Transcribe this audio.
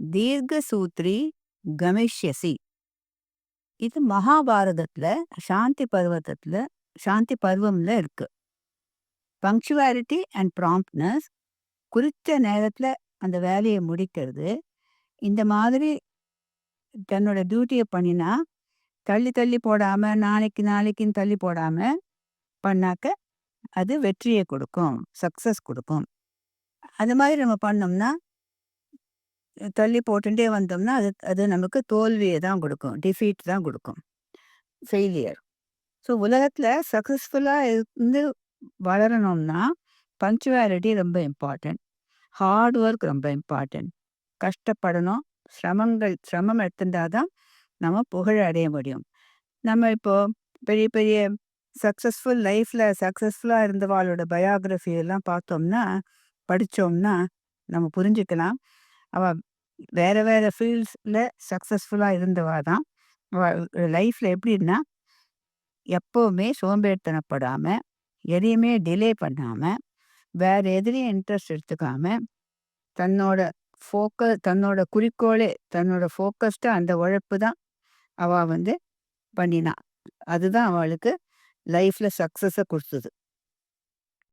தீர்க்கசூத்ரி கமிஷ்யசி. இது மகாபாரதத்துல சாந்தி பர்வதத்துல சாந்தி பருவம்ல இருக்கு. பங்க்சுவாலிட்டி அண்ட் ப்ராம்ப்ட்னஸ் குறித்த நேரத்துல அந்த வேலையை முடிக்கிறது. இந்த மாதிரி தன்னோட டியூட்டியை பண்ணினா தள்ளி தள்ளி போடாம நாளைக்கு நாளைக்குன்னு தள்ளி போடாம பண்ணாக்க அது வெற்றியை கொடுக்கும் சக்சஸ் கொடுக்கும். அது மாதிரி நம்ம பண்ணோம்னா தள்ளி போட்டுட்டே வந்தோம்னா அது அது நமக்கு தோல்வியை தான் கொடுக்கும். டிஃபீட் தான் கொடுக்கும். ஃபெயிலியர் ஸோ உலகத்தில் சக்ஸஸ்ஃபுல்லாக இருந்து வளரணும்னா பங்க்சுவாலிட்டி ரொம்ப இம்பார்ட்டன்ட் ஹார்ட் ஒர்க் ரொம்ப இம்பார்ட்டன்ட் கஷ்டப்படணும். சிரமங்கள் சிரமம் எடுத்துட்டா தான் நம்ம புகழ் அடைய முடியும். நம்ம இப்போ பெரிய பெரிய சக்ஸஸ்ஃபுல் லைஃப்பில் சக்ஸஸ்ஃபுல்லாக இருந்தவாளோட பயோகிராஃபி எல்லாம் பார்த்தோம்னா படித்தோம்னா நம்ம புரிஞ்சுக்கலாம். அவள் வேறு வேறு ஃபீல்ட்ஸில் சக்ஸஸ்ஃபுல்லாக இருந்தவா தான். அவள் லைஃப்பில் எப்படின்னா எப்போவுமே சோம்பேறித்தனப்படாமல் எதையுமே டிலே பண்ணாமல் வேறு எதுலேயும் இன்ட்ரெஸ்ட் எடுத்துக்காம தன்னோட ஃபோக்கஸ் தன்னோட குறிக்கோளே தன்னோட ஃபோக்கஸ்டாக அந்த உழைப்பு தான் அவள் வந்து பண்ணினான் அதுதான் அவளுக்கு லைஃப்பில் சக்ஸஸை கொடுத்தது.